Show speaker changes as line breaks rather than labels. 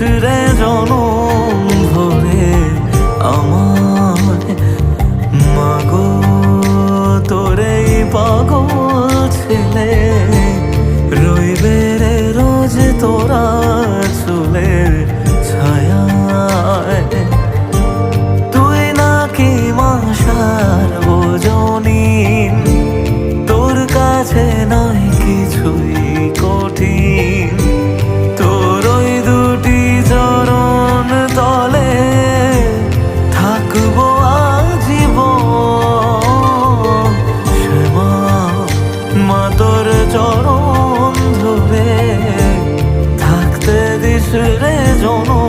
রে জনম ধরে আমার মাগো তোরে পাগল ছেলে। তোর চরণ ধরে থাকতে দিস রে জনম।